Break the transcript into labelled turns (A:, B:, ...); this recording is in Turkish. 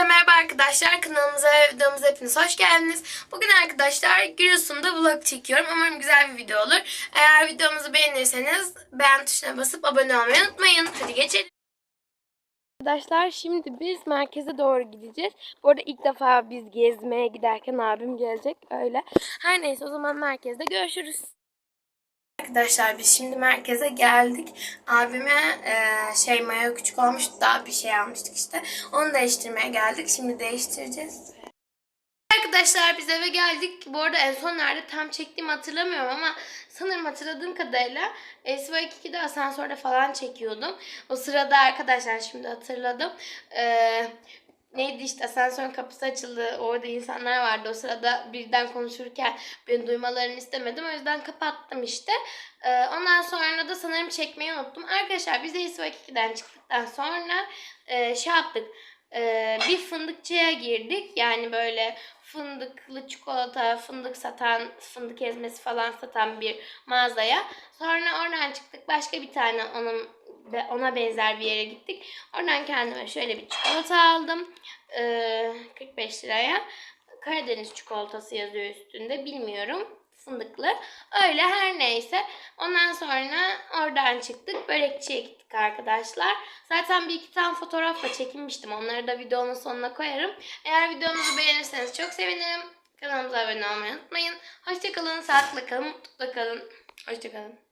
A: Hepinize merhaba arkadaşlar. Kanalımıza ve videomuza hepiniz hoş geldiniz. Bugün arkadaşlar Giresun'da vlog çekiyorum. Umarım güzel bir video olur. Eğer videomuzu beğenirseniz beğen tuşuna basıp abone olmayı unutmayın. Hadi geçelim. Arkadaşlar şimdi biz merkeze doğru gideceğiz. Bu arada ilk defa biz gezmeye giderken abim gelecek öyle. Her neyse o zaman merkezde görüşürüz. Arkadaşlar biz şimdi merkeze geldik. Abime e, şey mayo küçük olmuştu daha bir şey almıştık işte. Onu değiştirmeye geldik. Şimdi değiştireceğiz. Arkadaşlar biz eve geldik. Bu arada en son nerede tam çektiğimi hatırlamıyorum ama sanırım hatırladığım kadarıyla SY2'de asansörde falan çekiyordum. O sırada arkadaşlar şimdi hatırladım. Ee, neydi işte asansörün kapısı açıldı. Orada insanlar vardı. O sırada birden konuşurken beni duymalarını istemedim. O yüzden kapattım işte. Ee, ondan sonra da sanırım çekmeyi unuttum. Arkadaşlar biz de SY2'den çıktıktan sonra e, şey yaptık. Ee, bir fındıkçıya girdik. Yani böyle fındıklı çikolata, fındık satan, fındık ezmesi falan satan bir mağazaya. Sonra oradan çıktık. Başka bir tane onun ve ona benzer bir yere gittik. Oradan kendime şöyle bir çikolata aldım. Ee, 45 liraya. Karadeniz çikolatası yazıyor üstünde. Bilmiyorum. Fındıklı. Öyle her neyse. Ondan sonra oradan çıktık. Börekçiye gittik arkadaşlar. Zaten bir iki tane fotoğrafla çekinmiştim. Onları da videonun sonuna koyarım. Eğer videomuzu beğenirseniz çok sevinirim. Kanalımıza abone olmayı unutmayın. Hoşçakalın, sağlıkla kalın, mutlu kalın. Hoşçakalın.